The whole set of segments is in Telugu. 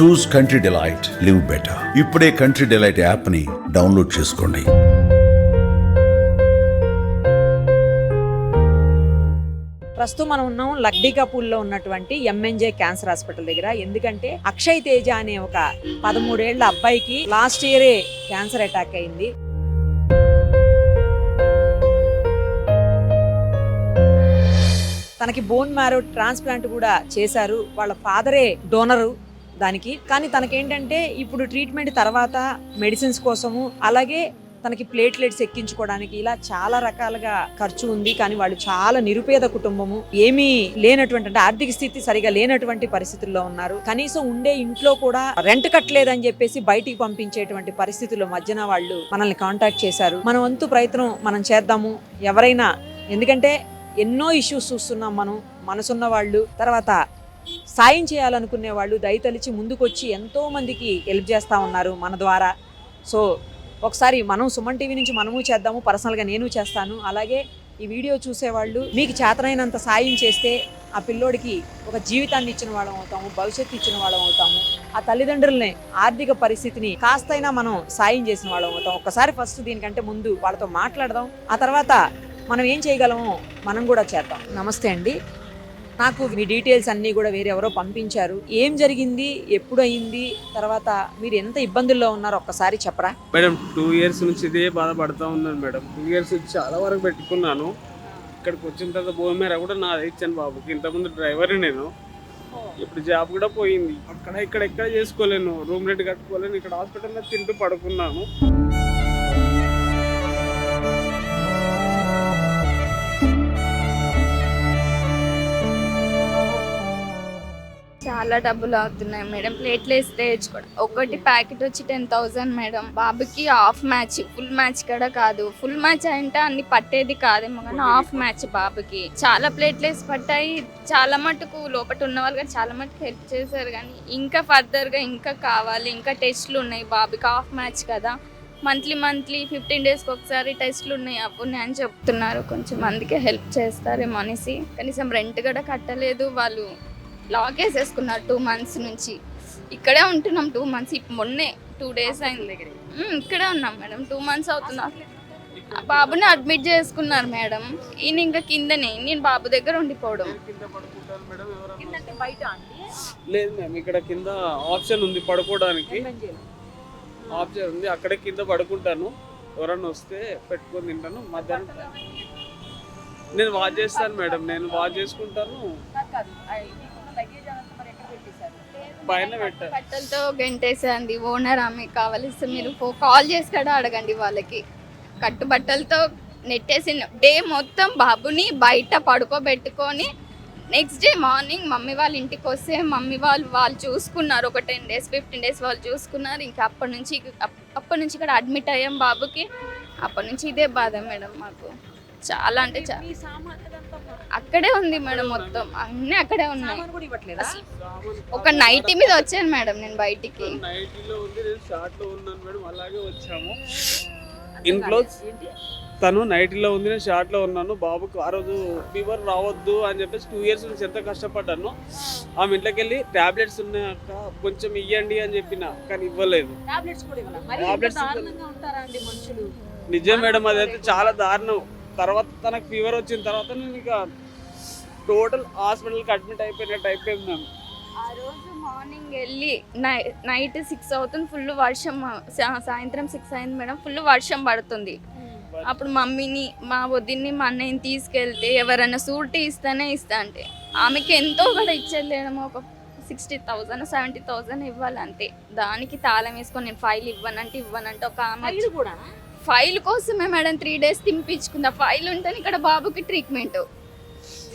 Choose country delight live better ఇప్పుడే కంట్రీ డిలైట్ యాప్ని డౌన్లోడ్ చేసుకోండి. ప్రస్తుతం మనం ఉన్నాం లక్డీకాపూల్లో ఉన్నటువంటి ఎంఎన్జే క్యాన్సర్ హాస్పిటల్ దగ్గర. ఎందుకంటే అక్షయ్ తేజ అనే ఒక పదమూడేళ్ళ అబ్బాయికి లాస్ట్ ఇయరే క్యాన్సర్ అటాక్ అయింది. తనకి బోన్ మ్యారో ట్రాన్స్ప్లాంట్ కూడా చేశారు. వాళ్ళ ఫాదరే డోనరు దానికి. కానీ తనకేంటంటే ఇప్పుడు ట్రీట్మెంట్ తర్వాత మెడిసిన్స్ కోసము అలాగే తనకి ప్లేట్లెట్స్ ఎక్కించుకోవడానికి ఇలా చాలా రకాలుగా ఖర్చు ఉంది. కానీ వాళ్ళు చాలా నిరుపేద కుటుంబము. ఏమీ లేనటువంటి అంటే ఆర్థిక స్థితి సరిగా లేనటువంటి పరిస్థితుల్లో ఉన్నారు. కనీసం ఉండే ఇంట్లో కూడా రెంట్ కట్టలేదని చెప్పేసి బయటికి పంపించేటువంటి పరిస్థితుల్లో మధ్యన వాళ్ళు మనల్ని కాంటాక్ట్ చేశారు. మన వంతు ప్రయత్నం మనం చేద్దాము. ఎవరైనా ఎందుకంటే ఎన్నో ఇష్యూస్ చూస్తున్నాం మనం. మనసున్న వాళ్ళు తర్వాత సాయం చేయాలనుకునే వాళ్ళు దయతలిచి ముందుకొచ్చి ఎంతో మందికి హెల్ప్ చేస్తూ ఉన్నారు మన ద్వారా. సో ఒకసారి మనం సుమన్ టీవీ నుంచి మనము చేద్దాము పర్సనల్గా నేను చేస్తాను. అలాగే ఈ వీడియో చూసేవాళ్ళు మీకు చేతనైనంత సాయం చేస్తే ఆ పిల్లోడికి ఒక జీవితాన్ని ఇచ్చిన వాళ్ళం అవుతాము భవిష్యత్తు ఇచ్చిన వాళ్ళం అవుతాము. ఆ తల్లిదండ్రులని ఆర్థిక పరిస్థితిని కాస్తైనా మనం సాయం చేసిన వాళ్ళం అవుతాం. ఒకసారి ఫస్ట్ దీనికంటే ముందు వాళ్ళతో మాట్లాడదాం. ఆ తర్వాత మనం ఏం చేయగలమో మనం కూడా చేద్దాం. నమస్తే అండి. నాకు మీ డీటెయిల్స్ అన్నీ కూడా వేరెవరో పంపించారు. ఏం జరిగింది? ఎప్పుడు అయింది తర్వాత మీరు ఎంత ఇబ్బందుల్లో ఉన్నారో ఒక్కసారి చెప్పరా? మేడం టూ ఇయర్స్ నుంచి ఇదే బాధపడతా ఉన్నాను మేడం. టూ ఇయర్స్ నుంచి చాలా వరకు పెట్టుకున్నాను. ఇక్కడికి వచ్చిన తర్వాత భూమి కూడా నా ఇచ్చాను బాబుకి. ఇంతకుముందు డ్రైవర్ నేను. ఇప్పుడు జాబ్ కూడా పోయింది. అక్కడ ఇక్కడ ఎక్కడ చేసుకోలేను. రూమ్ రెంట్ కట్టుకోలేను. ఇక్కడ హాస్పిటల్లో తింటూ పడుకున్నాను. చాలా డబ్బులు అవుతున్నాయి మేడం. ప్లేట్లెస్ తెచ్చుకోవడం ఒకటి ప్యాకెట్ వచ్చి టెన్ థౌసండ్ మేడం. బాబుకి హాఫ్ మ్యాచ్ ఫుల్ మ్యాచ్ కూడా కాదు. ఫుల్ మ్యాచ్ అంటే అన్ని పట్టేది కాదేమో కానీ హాఫ్ మ్యాచ్ బాబుకి. చాలా ప్లేట్లెస్ పట్టాయి. చాలా మటుకు లోపల ఉన్న వాళ్ళు కూడా చాలా మటుకు హెల్ప్ చేశారు కానీ ఇంకా ఫర్దర్గా ఇంకా కావాలి. ఇంకా టెస్ట్లు ఉన్నాయి బాబుకి. హాఫ్ మ్యాచ్ కదా. మంత్లీ మంత్లీ ఫిఫ్టీన్ డేస్కి ఒకసారి టెస్ట్లు ఉన్నాయి. అవి ఉన్నాయి అని చెప్తున్నారు. కొంచెం అందుకే హెల్ప్ చేస్తారేమో అనేసి. కనీసం రెంట్ కూడా కట్టలేదు వాళ్ళు. లాక్ వేసేసుకున్నారు టూ మంత్స్ నుంచి. ఇక్కడే ఉంటున్నాం టూ మంత్స్ మొన్నే టూ డేస్ అయింది. ఇక్కడే ఉన్నాం మేడం. టూ మంత్స్ అవుతున్నా. ఆ బాబుని అడ్మిట్ చేసుకున్నారు మేడం. ఈయన ఇంకా కిందనే. నేను బాబు దగ్గర ఉండిపోవడం. కింద పడుకుంటాను మేడం ఎవరన్నా? ఏంటంటే బయట అండి? లేదు మ్యామ్ ఇక్కడ కింద ఆప్షన్ ఉంది పడుకోవడానికి. ఆప్షన్ ఉంది. అక్కడే కింద పడుకుంటాను. ఎవరన్నా వస్తే పెట్టుకొని తింటాను. మధ్యాహ్నం నేను వాచ్ చేస్తాను మేడం. నేను వాచ్ చేసుకుంటాను. పైన పెట్టా. బట్టలతో గంటేసేయండి ఓనర్ ఆమె కావలిస్తే మీరు కాల్ చేసి కూడా అడగండి వాళ్ళకి. కట్టు బట్టలతో నెట్టేసి డే మొత్తం బాబుని బయట పడుకోబెట్టుకొని నెక్స్ట్ డే మార్నింగ్ మమ్మీ వాళ్ళ ఇంటికి వస్తే మమ్మీ వాళ్ళు వాళ్ళు చూసుకున్నారు. ఒక టెన్ డేస్ ఫిఫ్టీన్ డేస్ వాళ్ళు చూసుకున్నారు. ఇంకా అప్పటి నుంచి అప్పటి నుంచి ఇక్కడ అడ్మిట్ అయ్యాం బాబుకి. అప్పటి నుంచి ఇదే బాధ మేడం మాకు. చాలా అంటే అక్కడే ఉంది మేడం మొత్తం. అన్నీ అక్కడే ఉన్నాయి. సామాన్ కూడా ఇవ్వట్లేదా? ఒక నైటీ మీద వచ్చాను మేడం నేను బయటికి. నైటీలో ఉంది నేను షార్ట్లో ఉన్నాను మేడం అలాగే వచ్చాము. అర్థం ఇంట్లో? తను నైటీలో ఉంది నేను షార్ట్లో ఉన్నాను. బాబుకు ఆ రోజు ఫీవర్ రావద్దు అని చెప్పేసి టూ ఇయర్స్ నుంచి ఎంత కష్టపడ్డాను ఆమె ఇంట్లోకి వెళ్ళి టాబ్లెట్స్ ఉన్నాయక్క కొంచెం ఇవ్వండి అని చెప్పిన కానీ ఇవ్వలేదు. నిజం మేడం అదైతే చాలా దారుణం. తర్వాత తనకు ఫీవర్ వచ్చిన తర్వాత నేను ఇక టోటల్ హాస్పిటల్కి అడ్మిట్ అయిపోయినట్టు అయిపోయింది మ్యామ్ ఆ రోజు మార్నింగ్ వెళ్ళి నైట్ సిక్స్ అవుతుంది ఫుల్ వర్షం సాయంత్రం సిక్స్ అయింది మేడం ఫుల్ వర్షం పడుతుంది. అప్పుడు మమ్మీని మా వదిన్ని మా అన్నయ్యని తీసుకెళ్తే ఎవరైనా సూట్ ఇస్తేనే ఇస్తా అంటే ఆమెకి ఎంతో కూడా ఇచ్చేది మేడం ఒక సిక్స్టీ థౌజండ్ సెవెంటీ థౌజండ్ ఇవ్వాలి అంతే దానికి తాళం వేసుకొని నేను ఫైల్ ఇవ్వనంటే ఇవ్వనంటే ఒక ఆమె కూడా? ఫైల్ కోసమే మేడం త్రీ డేస్ తినిపించుకుందా? ఫైల్ ఉంటేనే ఇక్కడ బాబుకి ట్రీట్మెంట్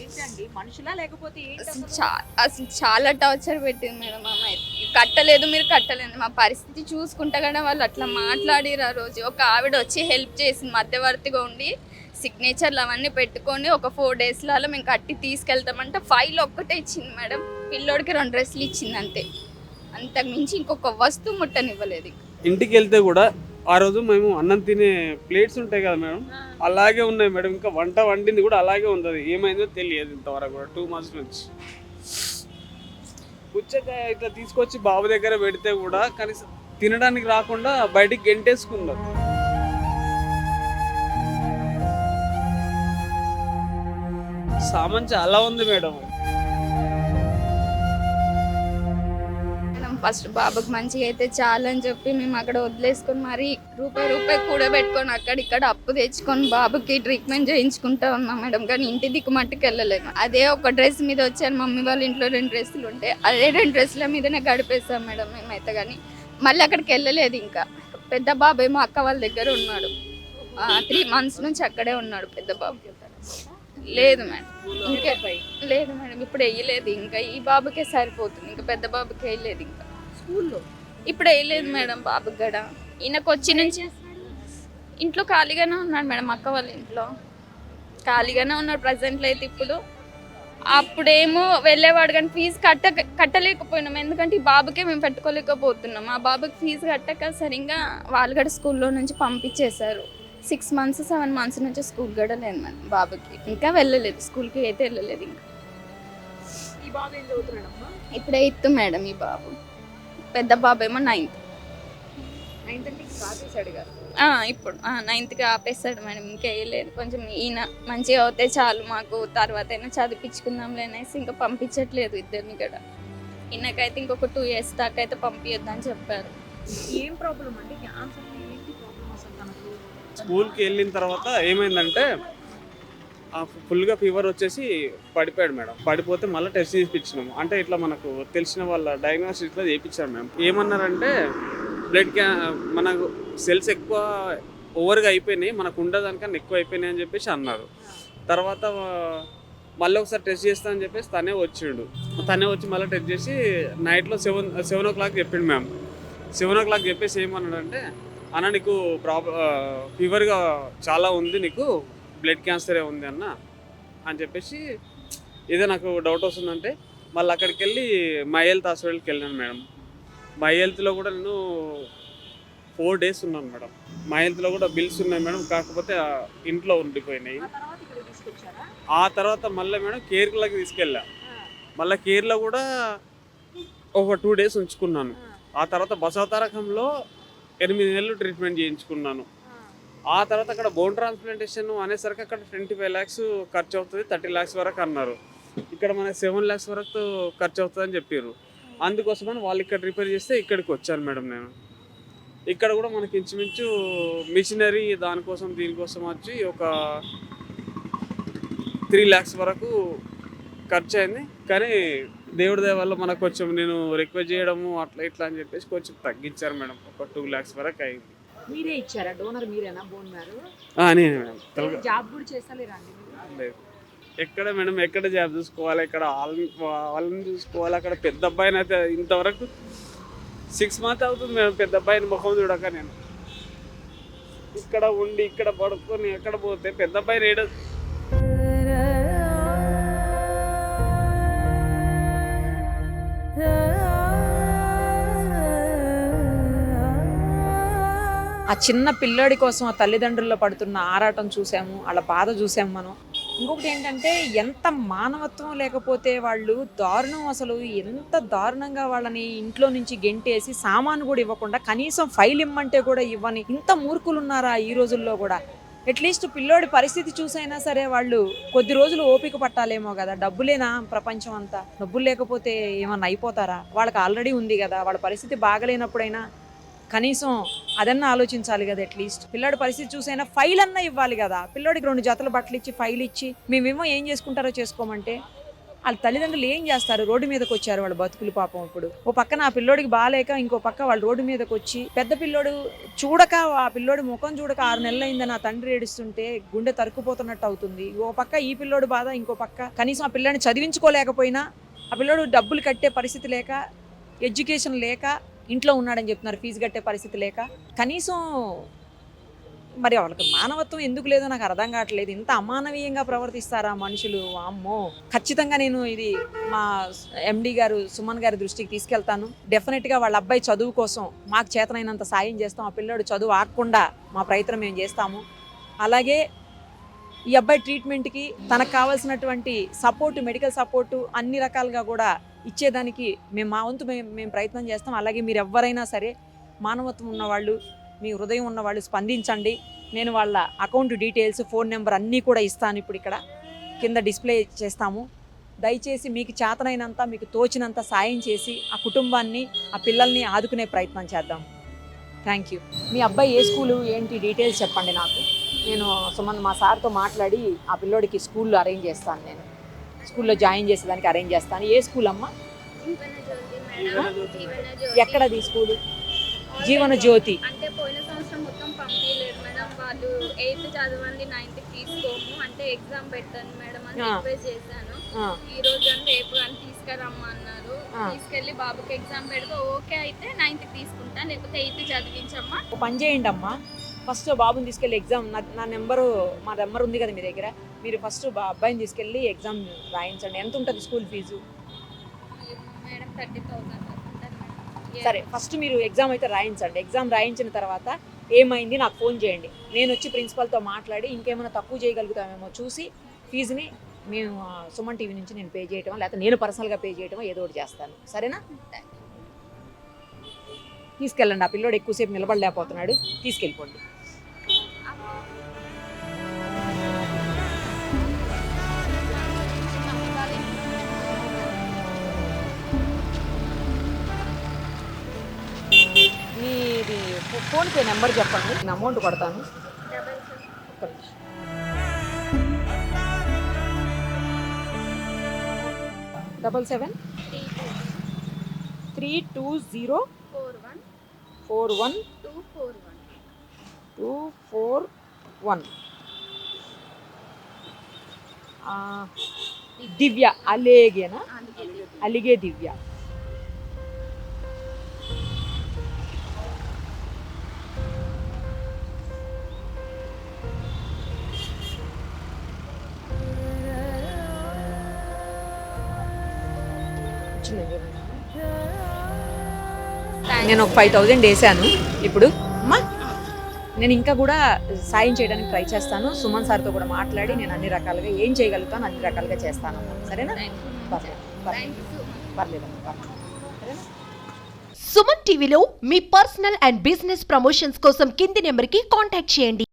ఏంటండి? మనుషులా లేకపోతే ఏంటి అసలు? చా- అసలు చాలా టార్చర్ పెట్టింది మేడం అమ్మాయి. కట్టలేదు మీరు కట్టలేదు. మా పరిస్థితి చూసుకుంటే కూడా వాళ్ళు అట్లా మాట్లాడిరు ఆ రోజు. ఒక ఆవిడ వచ్చి హెల్ప్ చేసింది మధ్యవర్తిగా ఉండి సిగ్నేచర్లు అవన్నీ పెట్టుకొని ఒక ఫోర్ డేస్లలో మేము కట్టి తీసుకెళ్తామంటే ఫైల్ ఒక్కటే ఇచ్చింది మేడం. పిల్లోడికి రెండు డ్రెస్సులు ఇచ్చింది అంతే. అంతకు మించి ఇంకొక వస్తువు ముట్టనివ్వలేదు. ఇంటికి వెళ్తే కూడా ఆ రోజు మేము అన్నం తినే ప్లేట్స్ ఉంటాయి కదా మేడం అలాగే ఉన్నాయి మేడం. ఇంకా వంట వండింది కూడా అలాగే ఉంది అది ఏమైందో తెలియదు ఇంతవరకు కూడా. టూ మంత్స్ నుంచి. పుచ్చకాయ ఇట్లా తీసుకొచ్చి బాబు దగ్గర పెడితే కూడా కనీసం తినడానికి రాకుండా బయటికి గెంటేసుకున్నారు సామాన్ చాలా ఉంది మేడం. ఫస్ట్ బాబుకి మంచిగా అయితే చాలని చెప్పి మేము అక్కడ వదిలేసుకొని మరి రూపాయి రూపాయి కూడబెట్టుకొని అక్కడ ఇక్కడ అప్పు తెచ్చుకొని బాబుకి ట్రీట్మెంట్ చేయించుకుంటా ఉన్నాం మేడం. కానీ ఇంటి దిక్కు మట్టుకు వెళ్ళలేము. అదే ఒక డ్రెస్ మీద వచ్చాను. మమ్మీ వాళ్ళ ఇంట్లో రెండు డ్రెస్సులు ఉంటే అదే రెండు డ్రెస్సుల మీదనే గడిపేస్తాం మేడం మేమైతే. కానీ మళ్ళీ అక్కడికి వెళ్ళలేదు ఇంకా. పెద్ద బాబు ఏమో అక్క వాళ్ళ దగ్గర ఉన్నాడు. త్రీ మంత్స్ నుంచి అక్కడే ఉన్నాడు పెద్ద బాబు. లేదు మేడం. ఇంకే లేదు మేడం ఇప్పుడు వేయలేదు. ఇంకా ఈ బాబుకే సరిపోతుంది. ఇంకా పెద్ద బాబుకి వేయలేదు ఇంకా. స్కూల్లో. ఇప్పుడు వేయలేదు మేడం బాబుకి గడ. ఈయనకు వచ్చి నుంచి ఇంట్లో ఖాళీగానే ఉన్నాడు మేడం అక్క వాళ్ళ ఇంట్లో. ఖాళీగానే ఉన్నాడు ప్రజెంట్లో అయితే ఇప్పుడు. అప్పుడేమో వెళ్ళేవాడు కానీ ఫీజు కట్ట కట్టలేకపోయినాం. ఎందుకంటే ఈ బాబుకే మేము పెట్టుకోలేకపోతున్నాం. ఆ బాబుకి ఫీజు కట్టక సరిగ్గా వాళ్ళు కూడా స్కూల్లో నుంచి పంపించేశారు. సిక్స్ మంత్స్ సెవెన్ మంత్స్ నుంచి స్కూల్ కూడా లేదు మేడం బాబుకి. ఇంకా వెళ్ళలేదు. స్కూల్కి అయితే వెళ్ళలేదు ఇంకా. బాబు ఇప్పుడు ఎయిత్ మేడం ఈ బాబు. పెద్ద బాబు ఏమో నైన్త్ ఇప్పుడు నైన్త్కి ఆపేస్తాడు మేడం ఇంకా వేయలేదు కొంచెం ఈయన మంచిగా అవుతే చాలు మాకు తర్వాత అయినా చదివించుకుందాంలే అనేసి ఇంకా పంపించట్లేదు ఇద్దరిని కూడా. ఈయనకైతే ఇంకొక టూ ఇయర్స్ దాకా అయితే పంపించొద్దని చెప్పారు. ఏం ప్రాబ్లం తనకు? స్కూల్కి వెళ్ళిన తర్వాత ఏమైందంటే ఫుల్గా ఫీవర్ వచ్చేసి పడిపోయాడు మేడం. పడిపోతే మళ్ళీ టెస్ట్ చేయించినాము అంటే ఇట్లా మనకు తెలిసిన వాళ్ళ డయాగ్నోసిస్ ఇట్లా చేయించారు మేము ఏమన్నారంటే బ్లడ్ క్యా మనకు సెల్స్ ఎక్కువ ఓవర్గా అయిపోయినాయి మనకు ఉండదానికన్నా ఎక్కువ అయిపోయినాయి అని చెప్పేసి అన్నారు. తర్వాత మళ్ళీ ఒకసారి టెస్ట్ చేస్తా అని చెప్పేసి తనే వచ్చిండు. తనే వచ్చి మళ్ళీ టెస్ట్ చేసి నైట్లో సెవెన్ సెవెన్ ఓ క్లాక్ చెప్పిండు మ్యామ్. సెవెన్ ఓ క్లాక్ చెప్పేసి ఏమన్నాడంటే అన్న నీకు ప్రాబ్ ఫీవర్గా చాలా ఉంది నీకు బ్లడ్ క్యాన్సరే ఉంది అన్న అని చెప్పేసి ఏదో నాకు డౌట్ వస్తుందంటే మళ్ళీ అక్కడికి వెళ్ళి మై హెల్త్ హాస్పిటల్కి వెళ్ళాను మేడం. మై హెల్త్లో కూడా నేను ఫోర్ డేస్ ఉన్నాను మేడం. మై హెల్త్లో కూడా బిల్స్ ఉన్నాయి మేడం కాకపోతే ఇంట్లో ఉండిపోయినాయి. ఆ తర్వాత మళ్ళీ మేడం కేర్లకి తీసుకెళ్ళా. మళ్ళీ కేర్లో కూడా ఒక టూ డేస్ ఉంచుకున్నాను. ఆ. తర్వాత బసవతారకంలో ఎనిమిది నెలలు ట్రీట్మెంట్ చేయించుకున్నాను. ఆ తర్వాత అక్కడ బోన్ ట్రాన్స్ప్లాంటేషన్ అనేసరికి అక్కడ ట్వంటీ ఫైవ్ ల్యాక్స్ ఖర్చు అవుతుంది థర్టీ ల్యాక్స్ వరకు అన్నారు. ఇక్కడ మనకి సెవెన్ ల్యాక్స్ వరకు ఖర్చు అవుతుంది అని చెప్పారు అందుకోసమని వాళ్ళు ఇక్కడ రిపేర్ చేస్తే ఇక్కడికి వచ్చాను మేడం నేను. ఇక్కడ కూడా మనకి ఇంచుమించు మిషనరీ దానికోసం దీనికోసం వచ్చి ఒక త్రీ ల్యాక్స్ వరకు ఖర్చు అయింది. కానీ దేవుడి దయ వల్ల మనకు కొంచెం నేను రిక్వెస్ట్ చేయడము అట్లా ఇట్లా అని చెప్పేసి కొంచెం తగ్గించారు మేడం. ఒక టూ ల్యాక్స్ వరకు అయింది. మీరే ఇచ్చారా? డోనర్ మీరేనా? బోన్ మ్యారు నేనే మేడం. తెలగ- జాబ్ కూడా చేస్తలేరా అండి మీరు? లేదు. ఎక్కడ మేడం ఎక్కడ జాబ్ చూసుకోవాలి? ఇక్కడ వాళ్ళని వాళ్ళని చూసుకోవాలి? అక్కడ పెద్ద అబ్బాయిని అయితే ఇంతవరకు సిక్స్ మంత్ అవుతుంది మేడం. పెద్ద అబ్బాయిని ముఖం చూడక నేను. ఇక్కడ ఉండి ఇక్కడ పడుకొని ఎక్కడ పోతే పెద్ద అబ్బాయిని ఏడ ఆ చిన్న పిల్లాడి కోసం ఆ తల్లిదండ్రుల్లో పడుతున్న ఆరాటం చూసాము వాళ్ళ బాధ చూసాము మనం. ఇంకొకటి ఏంటంటే ఎంత మానవత్వం లేకపోతే వాళ్ళు దారుణం అసలు ఎంత దారుణంగా వాళ్ళని ఇంట్లో నుంచి గెంటేసి సామాను కూడా ఇవ్వకుండా కనీసం ఫైల్ ఇమ్మంటే కూడా ఇవ్వని ఇంత మూర్ఖులు ఉన్నారా ఈ రోజుల్లో కూడా? అట్లీస్ట్ పిల్లోడి పరిస్థితి చూసైనా సరే వాళ్ళు కొద్ది రోజులు ఓపిక పట్టాలేమో కదా డబ్బులేనా ప్రపంచం అంతా? డబ్బులు లేకపోతే ఏమన్నా అయిపోతారా? వాళ్ళకి ఆల్రెడీ ఉంది కదా వాళ్ళ పరిస్థితి బాగలేనప్పుడైనా కనీసం అదన్నా ఆలోచించాలి కదా అట్లీస్ట్ పిల్లోడి పరిస్థితి చూసైనా ఫైల్ అన్నా ఇవ్వాలి కదా. పిల్లోడికి రెండు జతలు బట్టలు ఇచ్చి ఫైల్ ఇచ్చి మేమేమో ఏం చేసుకుంటారో చేసుకోమంటే వాళ్ళ తల్లిదండ్రులు ఏం చేస్తారు? రోడ్డు మీదకి వచ్చారు వాళ్ళ బతుకులు పాపం ఇప్పుడు. ఓ పక్కన ఆ పిల్లోడికి బాగాలేక ఇంకో పక్క వాళ్ళు రోడ్డు మీదకి వచ్చి పెద్ద పిల్లోడు చూడక ఆ పిల్లోడి ముఖం చూడక ఆరు నెలలు అయిందని ఆ తండ్రి ఏడుస్తుంటే గుండె తరుక్కుపోతున్నట్టు అవుతుంది. ఓ పక్క ఈ పిల్లోడు బాధ ఇంకో పక్క కనీసం ఆ పిల్లని చదివించుకోలేకపోయినా ఆ పిల్లోడు డబ్బులు కట్టే పరిస్థితి లేక ఎడ్యుకేషన్ లేక ఇంట్లో ఉన్నాడని చెప్తున్నారు ఫీజు కట్టే పరిస్థితి లేక. కనీసం మరి వాళ్ళకి మానవత్వం ఎందుకు లేదో నాకు అర్థం కావట్లేదు. ఇంత అమానవీయంగా ప్రవర్తిస్తారా మనుషులు? అమ్మో ఖచ్చితంగా నేను ఇది మా ఎండి గారు సుమన్ గారి దృష్టికి తీసుకెళ్తాను. డెఫినెట్గా వాళ్ళ అబ్బాయి చదువు కోసం మాకు చేతనైనంత సాయం చేస్తాం. ఆ పిల్లోడు చదువు ఆకుండా మా ప్రయత్నం మేము చేస్తాము. అలాగే ఈ అబ్బాయి ట్రీట్మెంట్కి తనకు కావాల్సినటువంటి సపోర్టు మెడికల్ సపోర్టు అన్ని రకాలుగా కూడా ఇచ్చేదానికి మేము మా వంతు మేము మేము ప్రయత్నం చేస్తాం. అలాగే మీరు ఎవరైనా సరే మానవత్వం ఉన్నవాళ్ళు మీ హృదయం ఉన్నవాళ్ళు స్పందించండి. నేను వాళ్ళ అకౌంట్ డీటెయిల్స్ ఫోన్ నెంబర్ అన్నీ కూడా ఇస్తాను ఇప్పుడు ఇక్కడ. కింద డిస్ప్లే చేస్తాము. దయచేసి మీకు చేతనైనంత మీకు తోచినంత సాయం చేసి ఆ కుటుంబాన్ని ఆ పిల్లల్ని ఆదుకునే ప్రయత్నం చేద్దాం. Thank you. మీ అబ్బాయి ఏ స్కూలు ఏంటి డీటెయిల్స్ చెప్పండి నాకు. నేను సుమన్ మా సార్తో మాట్లాడి ఆ పిల్లోడికి స్కూల్లో అరేంజ్ చేస్తాను నేను. స్కూల్లో జాయిన్ చేసేదానికి అరేంజ్ చేస్తాను ఏ స్కూల్ అమ్మా? ఎక్కడది స్కూలు? జీవన జ్యోతి అంటే పోయిన సంవత్సరం మొత్తం పంపించలేదు మేడం. వాళ్ళు ఎయిత్ చదవండి నైన్త్ తీసుకోము. అంటే ఎగ్జామ్ పెట్టాను మేడం అని. రిక్వెస్ట్ చేశాను. ఈ రోజు కానీ రేపు కానీ తీసుకురమ్మన్నారు. ఆ. తీసుకెళ్ళి బాబుకి ఎగ్జామ్ పెడితే ఓకే అయితే నైన్త్ తీసుకుంటా లేకపోతే ఎయిత్ చదివించమ్మా. పని చేయండి అమ్మా ఫస్ట్ బాబుని తీసుకెళ్ళి ఎగ్జామ్ నా నెంబరు మా నెంబర్ ఉంది కదా మీ దగ్గర. మీరు ఫస్ట్ బా అబ్బాయిని తీసుకెళ్ళి ఎగ్జామ్ రాయించండి. ఎంత ఉంటుంది స్కూల్ ఫీజు? సరే ఫస్ట్ మీరు ఎగ్జామ్ అయితే రాయించండి. ఎగ్జామ్ రాయించిన తర్వాత ఏమైంది నాకు ఫోన్ చేయండి. నేను వచ్చి ప్రిన్సిపల్తో మాట్లాడి ఇంకేమైనా తక్కువ చేయగలుగుతామేమో చూసి ఫీజుని మేము సుమన్ టీవీ నుంచి నేను పే చేయటం లేకపోతే నేను పర్సనల్గా పే చేయటం ఏదో ఒకటి చేస్తాను. సరేనా? తీసుకెళ్ళండి. ఆ పిల్లోడు ఎక్కువసేపు నిలబడలేకపోతున్నాడు. తీసుకెళ్ళిపోండి. మీది ఫో- ఫోన్పే నెంబర్ చెప్పండి. నేను అమౌంట్ కొడతాను. ఒక్క నిమిషం. Double seven three two zero four one four one two four one. Two four one Divya. అలేగేనా అలిగే దివ్య. నేను ఒక ఫైవ్ థౌజండ్ వేసాను ఇప్పుడు. అమ్మా నేను ఇంకా కూడా సాయం చేయడానికి ట్రై చేస్తాను. సుమన్ సార్తో కూడా మాట్లాడి నేను అన్ని రకాలుగా ఏం చేయగలుగుతాను అన్ని రకాలుగా చేస్తాను. సరేనా? పర్లేదు. పర్లేదు పర్లేదమ్మా పర్లేదు. సరేనా? సుమన్ టీవీలో మీ పర్సనల్ అండ్ బిజినెస్ ప్రమోషన్స్ కోసం కింది నెంబర్కి కాంటాక్ట్ చేయండి.